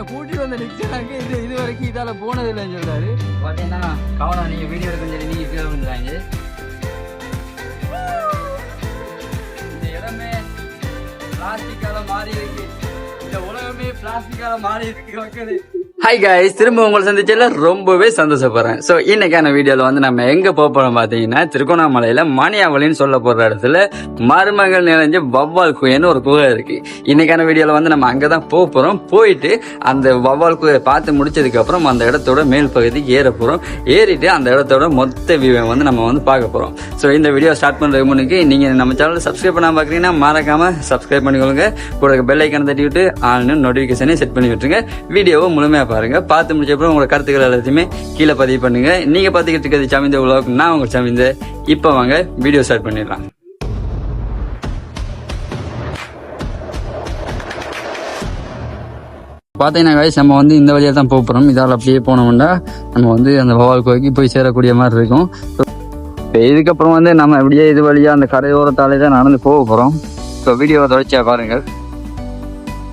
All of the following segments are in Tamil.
நான் கூட்டிட்டு வந்த நிக்கிறாங்க இது இது வரைக்கும் இதால போனது இல்லைன்னு சொல்றாரு. பார்த்தீங்கன்னா கவனம் நீங்க வீடியோ எடுக்க சொல்லி நீங்க கீழே வந்துடுறாங்க இந்த இடமே பிளாஸ்டிக்கால மாறி இருக்கு. இந்த உலகமே பிளாஸ்டிக்கால மாறி இருக்கு ஹாய் guys திரும்ப உங்களை சந்திச்சதுல ரொம்பவே சந்தோஷப்படுறேன். ஸோ இன்னைக்கான வீடியோவில் வந்து நம்ம எங்கே போக போகிறோம் பார்த்தீங்கன்னா திருகோணாமலையில் மணியாவளின்னு சொல்ல போகிற இடத்துல மருமகள் நிறைஞ்ச வவ்வால் குகைன்னு ஒரு குகை இருக்குது இன்னைக்கான வீடியோவில் வந்து நம்ம அங்கே தான் போக போகிறோம் போயிட்டு அந்த வவ்வால் குகையை பார்த்து முடிச்சதுக்கப்புறம் அந்த இடத்தோட மேல் பகுதிக்கு ஏற போகிறோம் ஏறிட்டு அந்த இடத்தோட மொத்த வியூவை வந்து நம்ம வந்து பார்க்க போகிறோம் ஸோ இந்த வீடியோ ஸ்டார்ட் பண்ணுறதுக்கு முன்னுக்கு நீங்கள் நம்ம சேனலில் சப்ஸ்கிரைப் பண்ணாம பார்க்குறீங்கன்னா மறக்காமல் சப்ஸ்கிரைப் பண்ணிக்கொள்ளுங்க கூட பெல் ஐக்கனை தட்டி விட்டு ஆன்லைன் நோட்டிஃபிகேஷனே செட் பண்ணி விட்டுருங்க. வீடியோவை முழுமையாக பாருங்க. பார்த்து முடிச்ச அப்புறம் உங்களோட கருத்துக்கள் எல்லாத்தையுமே கீழே பதிவு பண்ணுங்க. நீங்கள் பார்த்துக்கிட்டு இருக்கிறது சமிந்த உலகம் நான் உங்கள் சமிந்த. இப்போ வாங்க வீடியோ ஸ்டார்ட் பண்ணிடலாம். பார்த்தீங்கன்னா guys, நம்ம வந்து இந்த வழியாக தான் போக போகிறோம் இதால் அப்படியே போனோம்னா நம்ம வந்து அந்த வவால் கோய்க்கு போய் சேரக்கூடிய மாதிரி இருக்கும். இப்போ இதுக்கப்புறம் வந்து நம்ம அப்படியே இது வழியாக அந்த கரையோரத்தாலே தான் நடந்து போக போகிறோம் இப்போ வீடியோவை தொடர்ச்சியாக பாருங்கள்.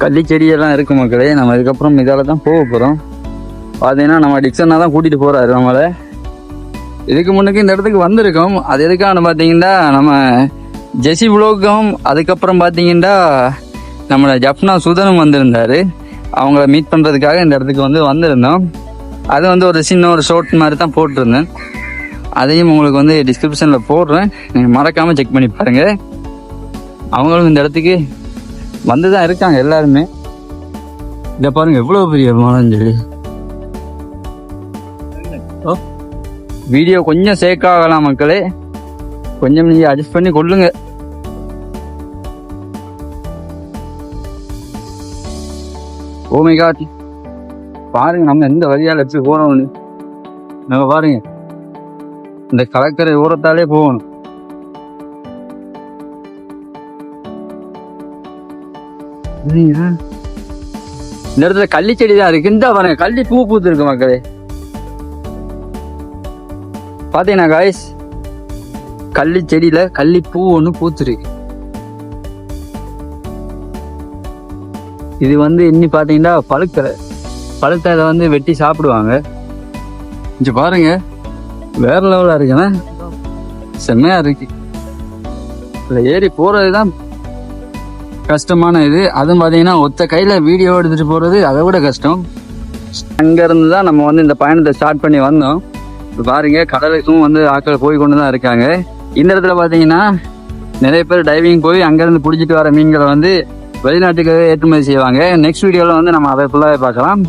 கள்ளி செடியெல்லாம் இருக்கு மக்களே. நம்ம இதுக்கப்புறம் இதால் தான் போக போகிறோம் பார்த்தீங்கன்னா நம்ம டிக்சனாக தான் கூட்டிகிட்டு போகிறாரு நம்மளை. இதுக்கு முன்னுக்கு இந்த இடத்துக்கு வந்திருக்கோம். அது எதுக்கான பார்த்தீங்கன்னா நம்ம ஜெசி புலோகம் அதுக்கப்புறம் பார்த்தீங்கன்னா நம்மளோட ஜப்னா சுதனும் வந்திருந்தாரு. அவங்கள மீட் பண்ணுறதுக்காக இந்த இடத்துக்கு வந்து வந்திருந்தோம். அது வந்து ஒரு சின்ன ஒரு ஷோட் மாதிரி தான் போட்டிருந்தேன். அதையும் உங்களுக்கு வந்து டிஸ்கிரிப்ஷனில் போடுறேன். நீங்கள் மறக்காமல் செக் பண்ணி பாருங்கள் அவங்களும் இந்த இடத்துக்கு வந்து தான் இருக்காங்க எல்லாருமே. இதை பாருங்க எவ்வளோ பெரிய மரம் சொல்லி ஓ வீடியோ கொஞ்சம் சேக் ஆகலாம் மக்களே. கொஞ்சம் நீங்கள் அட்ஜஸ்ட் பண்ணி கொள்ளுங்க. ஓ மை காட் பாருங்க நம்ம எந்த வழியால் எப்படி போனோம்னு நம்ம பாருங்க இந்த கடற்கரை ஓரத்தாலே போகணும். இந்த இடத்துல கள்ளி செடி தான் இருக்கு. இந்த பாருங்க கள்ளி பூ பூத்து இருக்கு மக்களே. பாத்தீங்கன்னா காய்ஸ் கள்ளி செடியில கள்ளி பூ ஒண்ணு பூத்துருக்கு. இது வந்து இன்னி பாத்தீங்கன்னா பழுக்கலை. பழுத்த இதை வந்து வெட்டி சாப்பிடுவாங்க. இங்க பாருங்க வேற லெவலா இருக்குண்ணா செம்மையா இருக்கு. இதுல ஏறி போறதுதான் கஷ்டமான இது. அதுவும் பார்த்தீங்கன்னா ஒத்த கையில் வீடியோ எடுத்துகிட்டு போகிறது அதை விட கஷ்டம். அங்கேருந்து தான் நம்ம வந்து இந்த பயணத்தை ஸ்டார்ட் பண்ணி வந்தோம். பாருங்க கடலுக்கும் வந்து ஆட்கள் போய் கொண்டு தான் இருக்காங்க. இந்த இடத்துல பார்த்தீங்கன்னா நிறைய பேர் டைவிங் போய் அங்கேருந்து பிடிச்சிட்டு வர மீன்களை வந்து வெளிநாட்டுக்கு ஏற்றுமதி செய்வாங்க. நெக்ஸ்ட் வீடியோவில் வந்து நம்ம அதை ஃபுல்லாகவே பார்க்கலாம்.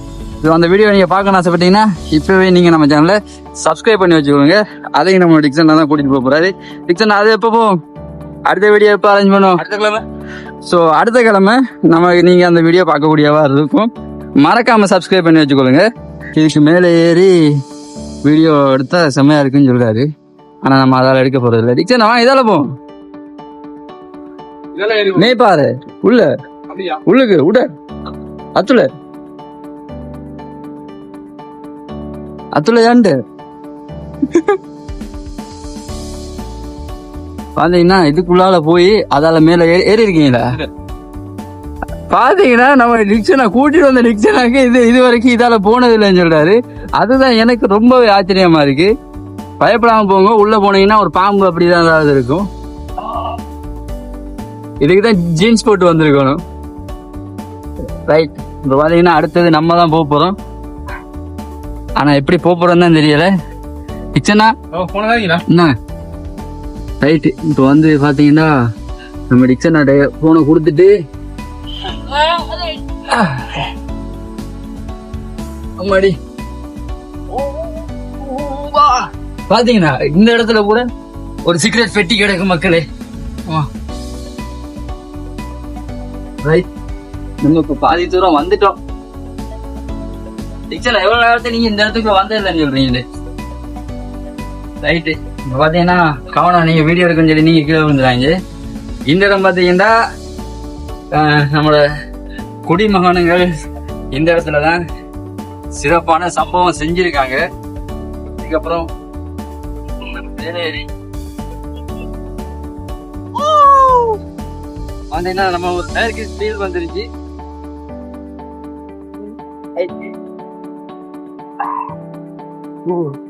ஸோ அந்த வீடியோ நீங்கள் பார்க்கணும் ஆசைப்பட்டீங்கன்னா இப்போவே நீங்கள் நம்ம சேனலை சப்ஸ்கிரைப் பண்ணி வச்சுக்கோங்க. அதையும் நம்ம டிக்சன் தான் கூட்டிகிட்டு போக போகிறாரு டிக்சன் அது எப்போ போகும் அடுத்த வீடியோ எப்போ அரேஞ்ச் பண்ணுவோம்? அடுத்த கிழமை. ஸோ அடுத்த கிழமை நம்ம நீங்கள் அந்த வீடியோ பார்க்கக்கூடியவா இருக்கும் மறக்காமல் சப்ஸ்கிரைப் பண்ணி வச்சுக்கொள்ளுங்க. இதுக்கு மேலே ஏறி வீடியோ எடுத்தா செம்மையா இருக்குன்னு சொல்றாரு. ஆனால் நம்ம அதால் எடுக்க போகிறது இல்லை. டிக்சன் அவன் இதால போவோம் நீ பாரு. உள்ள. உள்ளுக்கு உட. அத்துல அத்துல ஏண்டு. பாத்தீங்கன்னா இதுக்குள்ளால போய் அதால மேல ஏறி இருக்கீங்களா பாத்தீங்கன்னா நம்ம டிக்ஷனை கூட்டிட்டு வந்த டிக்ஷனாக்கு இது இது வரைக்கும் இதால போனது இல்லைன்னு சொல்றாரு. அதுதான் எனக்கு ரொம்பவே ஆச்சரியமா இருக்கு. பயப்படாம போங்க. உள்ள போனீங்கன்னா ஒரு பாம்பு அப்படிதான் ஏதாவது இருக்கும். இதுக்கு தான் ஜீன்ஸ் போட்டு வந்திருக்கணும். ரைட் இப்போ பாத்தீங்கன்னா அடுத்தது நம்ம தான் போக போறோம். ஆனா எப்படி போக போறோம் தான் தெரியல. டிக்ஷனா என்ன? ரைட்டு இப்போ வந்து பார்த்தீங்கன்னா நம்ம டிக்ஷனோட ஃபோனை கொடுத்துட்டு அம்மாடி. பாத்தீங்கன்னா இந்த இடத்துல கூட ஒரு சீக்ரெட் பெட்டி கிடைக்கும் மக்களே. ரைட் நம்ம இப்ப பாதி தூரம் வந்துட்டோம். டிக்ஷன் எவ்வளவு நேரத்தை நீங்க இந்த இடத்துக்கு வந்ததில்லைன்னு சொல்றீங்களே? ரைட்டு பார்த்தீங்கன்னா கவனம் நீங்கள் வீடியோ இருக்குன்னு சொல்லி நீங்கள் கீழே விழுந்துடாங்க இந்த இடம் பார்த்தீங்கன்னா நம்மளோட குடிமகனுங்கள் இந்த இடத்துல தான் சிறப்பான சம்பவம் செஞ்சிருக்காங்க. அதுக்கப்புறம் வேலையடி பார்த்தீங்கன்னா நம்ம ஒரு டயருக்கு ஸ்பீல் வந்துருச்சு. Ooh.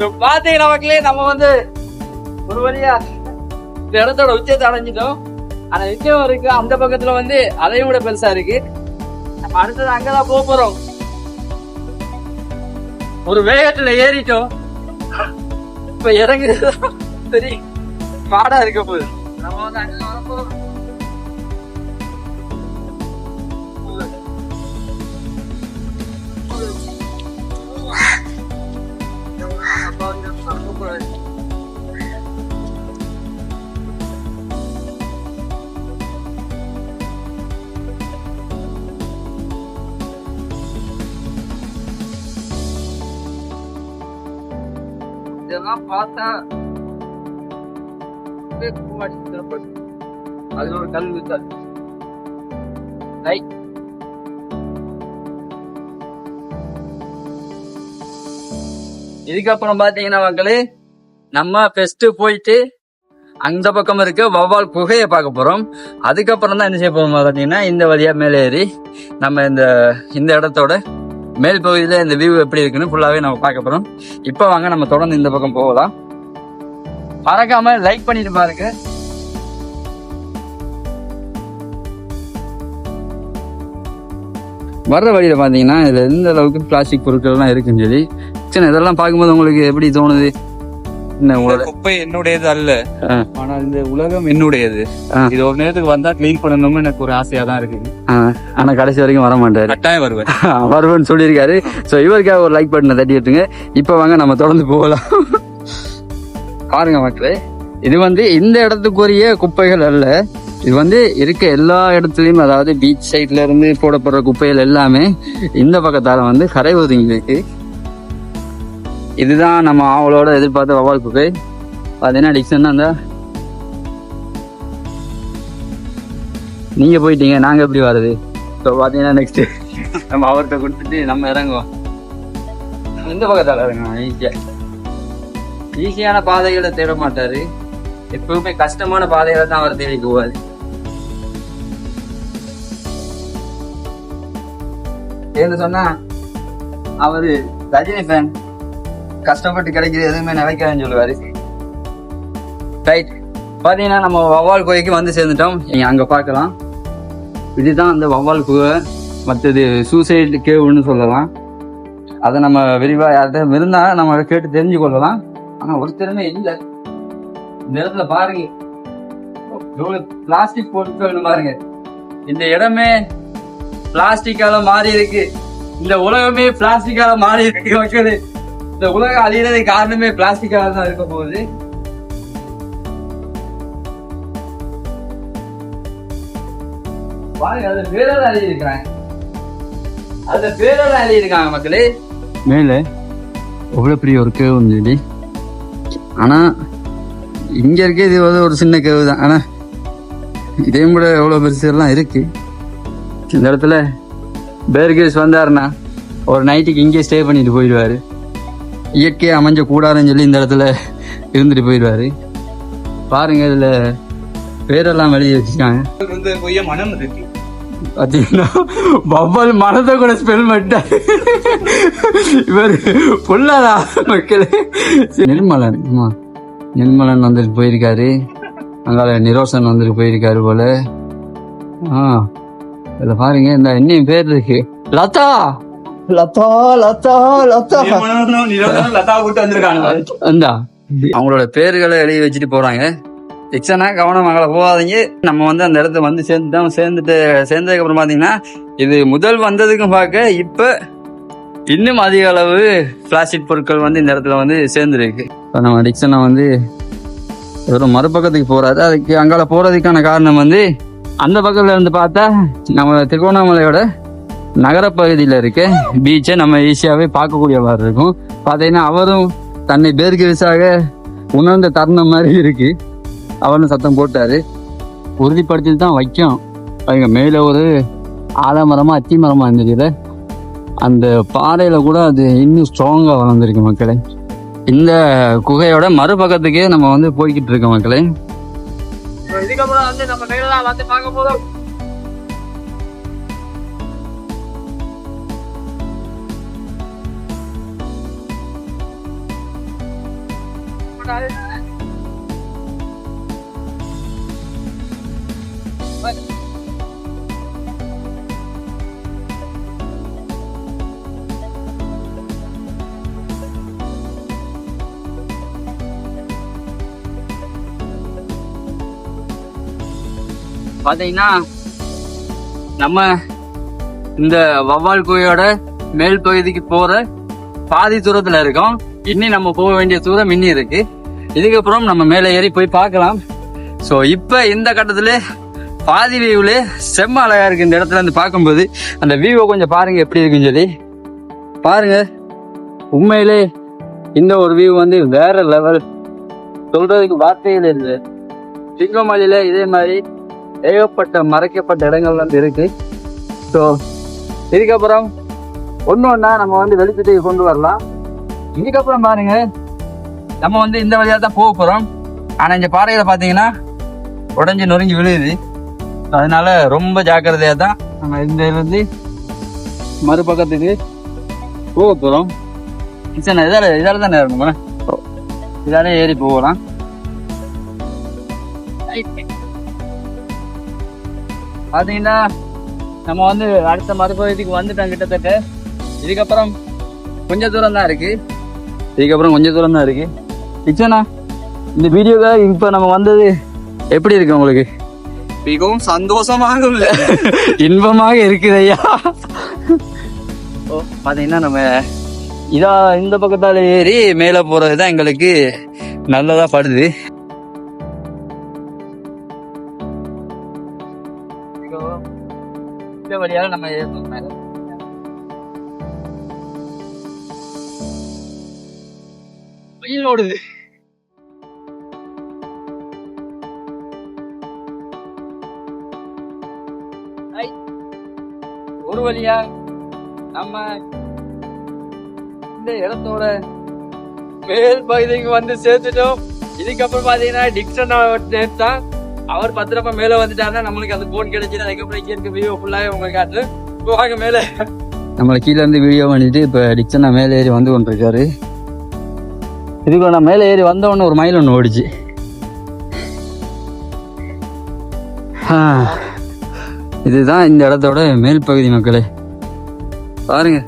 ஸோ பார்த்தீங்கன்னா மக்களே நம்ம வந்து ஒரு வழியா இந்த இடத்தோட உச்சத்தை அடைஞ்சிட்டோம். ஆனா நிச்சயம் இருக்கு அந்த பக்கத்துல வந்து அதையும் விட பெருசா இருக்கு. நம்ம அடுத்தது அங்கதான் போக போறோம். ஒரு வேகத்துல ஏறிட்டோம். இப்ப இறங்குறது சரி பாடா இருக்க போகுது. நம்ம வந்து அங்க வர இதெல்லாம் பார்த்தேன் அதுல ஒரு கல் வித்தாது இதுக்கப்புறம் பாத்தீங்கன்னா மக்களே நம்ம ஃபெஸ்ட் போயிட்டு அந்த பக்கம் இருக்க வவ்வால் குகையை பார்க்க போறோம். அதுக்கப்புறம் தான் என்ன செய்ய போறோம் பார்த்தீங்கன்னா இந்த வழியா மேலே ஏறி நம்ம இந்த இந்த இடத்தோட மேல் பகுதியில் இந்த வியூ எப்படி இருக்குன்னு ஃபுல்லாகவே நம்ம பார்க்க போகிறோம் இப்போ வாங்க நம்ம தொடர்ந்து இந்த பக்கம் போகலாம். மறக்காம லைக் பண்ணிட்டு பாருங்க. வர்ற வழியில் பார்த்தீங்கன்னா இதில் எந்த அளவுக்கு பிளாஸ்டிக் பொருட்கள்லாம் இருக்குன்னு சொல்லி சரி இதெல்லாம் பார்க்கும்போது உங்களுக்கு எப்படி தோணுது? குப்பை என்னுடையது அல்ல. ஆனா இந்த உலகம் என்னுடையது. இது ஒரு நேரத்துக்கு வந்தா க்ளீன் பண்ணணும்னு எனக்கு ஒரு ஆசையா தான் இருக்கு ஆனா கடைசி வரைக்கும் வர மாட்டாரு. கட்டாயம் வருவேன். வருவேன்னு சொல்லியிருக்காரு. ஸோ இவருக்காக ஒரு லைக் பட்டனை தட்டி விட்டுங்க இப்போ வாங்க நம்ம தொடர்ந்து போகலாம். பாருங்க மக்களே இது வந்து இந்த இடத்துக்குரிய குப்பைகள் அல்ல. இது வந்து இருக்க எல்லா இடத்துலயும் அதாவது பீச் சைட்ல இருந்து போடப்படுற குப்பைகள் எல்லாமே இந்த பக்கத்தால வந்து கரை ஒதுங்கி இருக்கு இதுதான் நம்ம ஆவலோட எதிர்பார்த்த வவால் குகை பார்த்தீங்கன்னா டிக்ஷன் அந்த. நீங்க போயிட்டீங்க நாங்க எப்படி வர்றது? ஸோ பார்த்தீங்கன்னா நெக்ஸ்ட்டு நம்ம அவர்கிட்ட கொடுத்துட்டு நம்ம இறங்குவோம். இந்த பக்கத்தால இறங்குவோம் ஈஸியாக ஈஸியான பாதைகளை தேட மாட்டாரு. எப்பவுமே கஷ்டமான பாதைகளை தான் அவர் தேடி போவாரு. ஏன்னு சொன்னா அவரு ரஜினி ஃபேன் கஷ்டப்பட்டு கிடைக்கிறது எதுவுமே நினைக்காதுன்னு சொல்லுவாரு. ரைட் பாத்தீங்கன்னா நம்ம வவ்வால் குகைக்கு வந்து சேர்ந்துட்டோம். நீங்க அங்க பார்க்கலாம். இதுதான் அந்த வவ்வால் குகை. மற்றது சூசைட் கேவ்னு சொல்லலாம். அதை நம்ம விரிவா யார்கிட்ட இருந்தா நம்ம கேட்டு தெரிஞ்சு கொள்ளலாம். ஆனா ஒருத்தருமே இல்லை. இந்த இடத்துல பாருங்க. பிளாஸ்டிக் பொருட்கள் பாருங்க. இந்த இடமே பிளாஸ்டிக்கால மாறி இருக்கு. இந்த உலகமே பிளாஸ்டிக்கால மாறி இருக்கு மக்களே. இந்த உலகம் அழியறதுக்கு காரணமே பிளாஸ்டிக்கால தான் இருக்க போகுது. பாருங்க அது பேரோட அழி இருக்கிறாங்க அந்த பேரோட அழி இருக்காங்க மக்களே. மேல எவ்வளவு பெரிய ஒரு கேவ் சொல்லி ஆனா இங்கே இருக்க இது வந்து ஒரு சின்ன கேவு தான். ஆனா இதையும் கூட எவ்வளவு பெருசு எல்லாம் இருக்கு. இந்த இடத்துல பேர்கேஸ் வந்தாருன்னா ஒரு நைட்டுக்கு இங்கே ஸ்டே பண்ணிட்டு போயிடுவாரு. இயற்கையா அமைஞ்ச கூடாதுன்னு சொல்லி இந்த இடத்துல இருந்துட்டு போயிடுவாரு. பாருங்க இதுல பேரெல்லாம் வெளியே வச்சுருக்காங்க மனம் இருக்கு. பார்த்தீங்கன்னா பவ்வல் மனதை கூட ஸ்பெல் பண்ணிட்டாரு இவர் புல்லாதா மக்களே? நிர்மலன் ஆமா நிர்மலன் வந்துட்டு போயிருக்காரு. அங்கால நிரோசன் வந்துட்டு போயிருக்காரு போல. ஆ இதுல பாருங்க இந்த இன்னும் பேர் இருக்கு. லதா! லதா லதா லதா. லதா விட்டு வந்திருக்காங்க அவங்களோட பேர்களை எழுதி வச்சுட்டு போறாங்க. எக்ஸனா கவனம் அங்கே போகாதீங்க. நம்ம வந்து அந்த இடத்த வந்து சேர்ந்துட்டோம் சேர்ந்துட்டு சேர்ந்ததுக்கு அப்புறம் பாத்தீங்கன்னா இது முதல் வந்ததுக்கும் பார்க்க இப்ப இன்னும் அதிக அளவு பிளாஸ்டிக் பொருட்கள் வந்து இந்த இடத்துல வந்து சேர்ந்துருக்கு. இப்போ நம்ம டிக்சனா வந்து ஒரு மறுபக்கத்துக்கு போறாரு. அதுக்கு அங்கால போறதுக்கான காரணம் வந்து அந்த பக்கத்துல இருந்து பார்த்தா நம்ம திருவண்ணாமலையோட நகரப்பகுதியில் இருக்க பீச்சை நம்ம ஈஸியாகவே பார்க்கக்கூடிய மாதிரி இருக்கும். பார்த்தீங்கன்னா அவரும் தன்னை பேருக்கு பேர்கிரிசாக உணர்ந்த தருணம் மாதிரி இருக்கு. அவரும் சத்தம் போட்டாரு. உறுதிப்படுத்தி தான் வைக்கும். அவங்க மேலே ஒரு ஆலமரமாக அத்தி மரமா இருந்துச்சு அந்த பாறையில் கூட அது இன்னும் ஸ்ட்ராங்காக வளர்ந்துருக்கு மக்களே. இந்த குகையோட மறுபக்கத்துக்கே நம்ம வந்து போய்கிட்டு இருக்கோம் மக்களே. இதுக்கப்புறம் வந்து நம்ம வந்து பார்க்க போதும் பாத்தீங்கன்னா நம்ம இந்த வவ்வால் குகையோட மேல் பகுதிக்கு போற பாதி தூரத்துல இருக்கோம். இன்னி நம்ம போக வேண்டிய தூரம் இன்னி இருக்கு. இதுக்கப்புறம் நம்ம மேலே ஏறி போய் பார்க்கலாம். ஸோ இப்போ இந்த கட்டத்தில் பாதி வியூவில் செம்ம அழகாக இருக்குது இந்த இடத்துல இருந்து பார்க்கும்போது. அந்த வியூவை கொஞ்சம் பாருங்கள் எப்படி இருக்குன்னு சொல்லி. பாருங்கள் உண்மையிலே இந்த ஒரு வியூ வந்து வேற லெவல் சொல்றதுக்கு வார்த்தைகள் இல்லை சிங்கமலையில இதே மாதிரி ஏகப்பட்ட மறைக்கப்பட்ட இடங்கள் வந்து இருக்கு. ஸோ இதுக்கப்புறம் ஒன்று ஒன்றா நம்ம வந்து வெளிச்சத்தை கொண்டு வரலாம். இதுக்கப்புறம் பாருங்க நம்ம வந்து இந்த வழியாக தான் போக போகிறோம் ஆனால் இந்த பாறையில் பார்த்தீங்கன்னா உடஞ்சி நொறுங்கி விழுது அதனால ரொம்ப ஜாக்கிரதையாக தான் நம்ம இந்த இருந்து மறுபக்கத்துக்கு போக போகிறோம் கிச்சன் இதால் இதால் தானே இருக்கணும் இதாலே ஏறி போகலாம். பார்த்தீங்கன்னா நம்ம வந்து அடுத்த மறுபகுதிக்கு வந்துட்டோம் கிட்டத்தட்ட. இதுக்கப்புறம் கொஞ்சம் தூரம் தான் இருக்குது இதுக்கப்புறம் கொஞ்சம் தூரம் தான் இருக்குது கிச்சனா இந்த வீடியோவை இப்ப நம்ம வந்தது எப்படி இருக்கு உங்களுக்கு? மிகவும் சந்தோஷமாக இன்பமாக இருக்குது ஐயா ஓ பாத்தீங்கன்னா நம்ம இதா இந்த பக்கத்தால ஏறி மேல போறதுதான் எங்களுக்கு நல்லதா படுது. வழியாக நம்ம ஏறணும் மேல வெயில் ஓடுது. ஒரு வழியா நம்ம இந்த இடத்தோட மேல் பகுதிக்கு வந்து சேர்த்துட்டோம். இதுக்கப்புறம் பாத்தீங்கன்னா டிக்சன் நேர்த்தான் அவர் பத்திரமா மேல வந்துட்டாருன்னா நம்மளுக்கு அந்த போன் கிடைச்சிடும் அதுக்கப்புறம் இங்க இருக்க வீடியோ ஃபுல்லாவே உங்களுக்கு காட்டு போவாங்க மேல. நம்மளை கீழே இருந்து வீடியோ பண்ணிட்டு இப்ப டிக்சன் மேலே ஏறி வந்து கொண்டிருக்காரு. இதுக்கு நான் மேலே ஏறி வந்த உடனே ஒரு மயில் ஒன்று ஓடிச்சு. இதுதான் இந்த இடத்தோட மேல் பகுதி மக்களே. பாருங்க.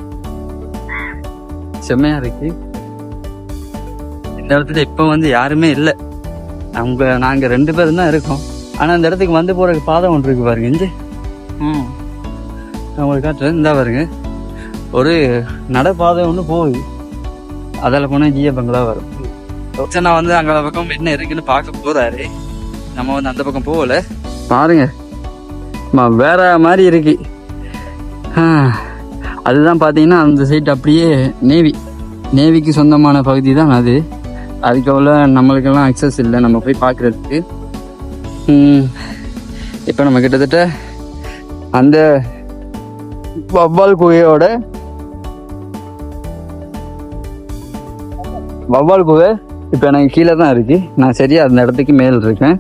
செம்மையா இருக்கு. இந்த இடத்துல இப்ப வந்து யாருமே இல்லை. அவங்க நாங்க ரெண்டு பேரும் தான் இருக்கோம். ஆனா இந்த இடத்துக்கு வந்து போற பாதை ஒன்று இருக்கு பாருங்க. இங்க ம். நான் உங்களுக்கு காட்டுறேன். இந்த பாருங்க. ஒரு நடைபாதை ஒன்று போகுது. அதில் போனால் ஜிய பங்களா வரும். சரி, நான் வந்து அங்கே பக்கம் என்ன இருக்குன்னு பார்க்க போகிறாரு நம்ம வந்து அந்த பக்கம் போகல. பாருங்க. வேற மாதிரி இருக்கு. அதுதான் பார்த்தீங்கன்னா அந்த சைட் அப்படியே நேவி நேவிக்கு சொந்தமான பகுதி தான் அது. அதுக்கு அவ்வளோ நம்மளுக்கெல்லாம் அக்சஸ் இல்லை. நம்ம போய் பார்க்குறதுக்கு இப்போ நம்ம கிட்டத்தட்ட அந்த வவ்வால் குகையோட வவ்வால் குகை இப்போ எனக்கு கீழே தான் இருக்கு. நான் சரியாக அந்த இடத்துக்கு மேல் இருக்கேன்.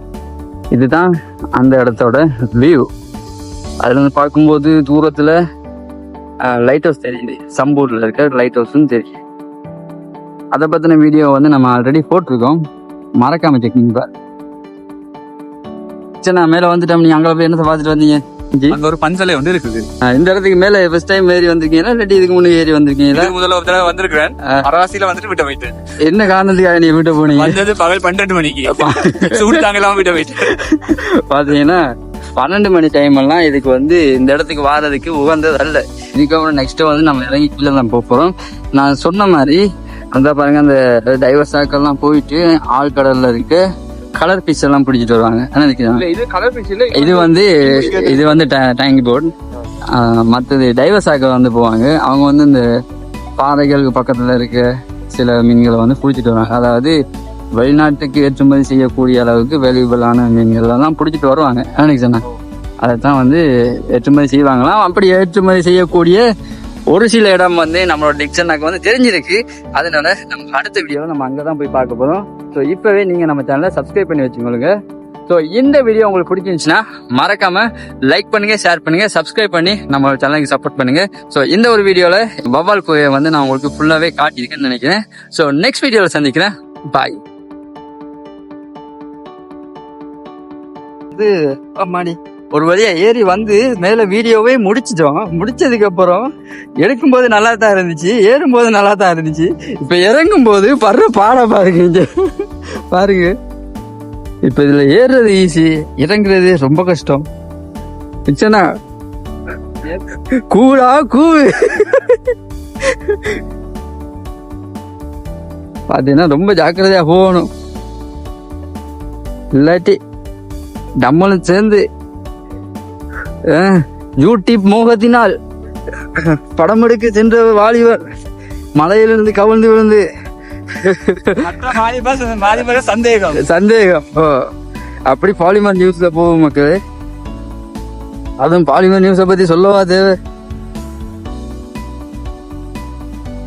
இதுதான் அந்த இடத்தோட வியூ அதுலேருந்து பார்க்கும்போது தூரத்தில் லைட் ஹவுஸ் தெரியுது. சம்பூரில் இருக்க லைட் ஹவுஸ்னு தெரியும் அதை பற்றின வீடியோ வந்து நம்ம ஆல்ரெடி போட்டிருக்கோம். மறக்காம செக்கிங் பார். சரி நான் மேலே வந்துட்டோம். நீங்கள் அங்கே போய் என்ன பார்த்துட்டு வந்தீங்க? அங்க ஒரு பஞ்சலை வந்து இருக்குது. இந்த இடத்துக்கு மேல ஃபர்ஸ்ட் டைம் ஏறி வந்திருக்கீங்களா? இல்லாட்டி இதுக்கு முன்னே ஏறி வந்திருக்கீங்களா? முதல்ல ஒரு தடவை வந்திருக்கிறேன். அரவாசியில வந்துட்டு விட்ட போயிட்டேன் என்ன காரணத்துக்காக நீ வீட்டு போனீங்க? வந்தது பகல் பன்னெண்டு மணிக்கு. சூடு தாங்கலாம் விட்ட போயிட்டேன் பாத்தீங்கன்னா பன்னெண்டு மணி டைம் எல்லாம் இதுக்கு வந்து இந்த இடத்துக்கு வாரதுக்கு உகந்தது அல்ல. இதுக்கப்புறம் நெக்ஸ்ட் வந்து நம்ம இறங்கி கீழே தான் போறோம். நான் சொன்ன மாதிரி அந்த பாருங்க அந்த டைவர்ஸ் எல்லாம் போயிட்டு ஆழ்கடல்ல இருக்க. கலர் பீஸ் எல்லாம் பிடிச்சிட்டு வருவாங்க. ஆனா இதுக்கு இல்ல இது கலர் பிஷ் இல்ல இது வந்து இது வந்து டேங்கி போர்டு மற்றது டைவர்ஸ் வந்து போவாங்க. அவங்க வந்து இந்த பாறைகளுக்கு பக்கத்துல இருக்க சில மீன்களை வந்து பிடிச்சிட்டு வருவாங்க. அதாவது வெளிநாட்டுக்கு ஏற்றுமதி செய்யக்கூடிய அளவுக்கு வேல்யூபிளான மீன்கள் எல்லாம் பிடிச்சிட்டு வருவாங்க. அன்னைக்கு சொன்னேன். அதை தான் வந்து ஏற்றுமதி செய்வாங்களாம். அப்படி ஏற்றுமதி செய்யக்கூடிய ஒரு சில இடம் வந்து நம்மளோட டிக்ஷனாக்கு வந்து தெரிஞ்சிருக்கு. அதனால நம்ம அடுத்த வீடியோவை நம்ம அங்கே தான் போய் பார்க்க போகிறோம் ஸோ இப்போவே நீங்கள் நம்ம சேனலை சப்ஸ்கிரைப் பண்ணி வச்சுக்கோங்க. ஸோ இந்த வீடியோ உங்களுக்கு பிடிச்சிருந்துச்சுன்னா மறக்காம லைக் பண்ணுங்க ஷேர் பண்ணுங்க சப்ஸ்கிரைப் பண்ணி நம்ம சேனலுக்கு சப்போர்ட் பண்ணுங்க. ஸோ இந்த ஒரு வீடியோவில் வவ்வால் கோயை வந்து நான் உங்களுக்கு ஃபுல்லாகவே காட்டியிருக்கேன்னு நினைக்கிறேன். ஸோ நெக்ஸ்ட் வீடியோவில் சந்திக்கிறேன். பாய் இது அம்மாடி. ஒரு வழியா ஏறி வந்து மேல வீடியோவே முடிச்சிட்டோம். முடிச்சதுக்கு அப்புறம் எடுக்கும்போது நல்லா தான் இருந்துச்சு ஏறும்போது நல்லா தான் இருந்துச்சு. இப்ப இறங்கும் போது படுற பாட பாருங்க இங்க. பாருங்க. இப்ப இதுல ஏறுறது ஈஸி இறங்குறது ரொம்ப கஷ்டம். மிச்சனா? கூடா கூவு பாத்தீங்கன்னா ரொம்ப ஜாக்கிரதையா போகணும். இல்லாட்டி நம்மளும் சேர்ந்து யூடியூப் மோகத்தினால் படம் எடுக்க சென்ற வாலிபர் மலையிலிருந்து கவிழ்ந்து விழுந்து சந்தேகம். சந்தேகம். ஓ அப்படி பாலிமர் நியூஸ்ல போகும் மக்களே. அதுவும் பாலிமர் நியூஸை பத்தி சொல்லவா தேவை?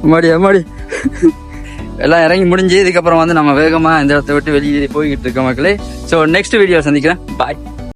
அம்மாடி அம்மாடி எல்லாம் இறங்கி முடிஞ்சு இதுக்கப்புறம் வந்து நம்ம வேகமா இந்த இடத்த விட்டு வெளியே போய்கிட்டு இருக்கோம் மக்களே. ஸோ நெக்ஸ்ட் வீடியோ சந்திக்கிறேன். பாய்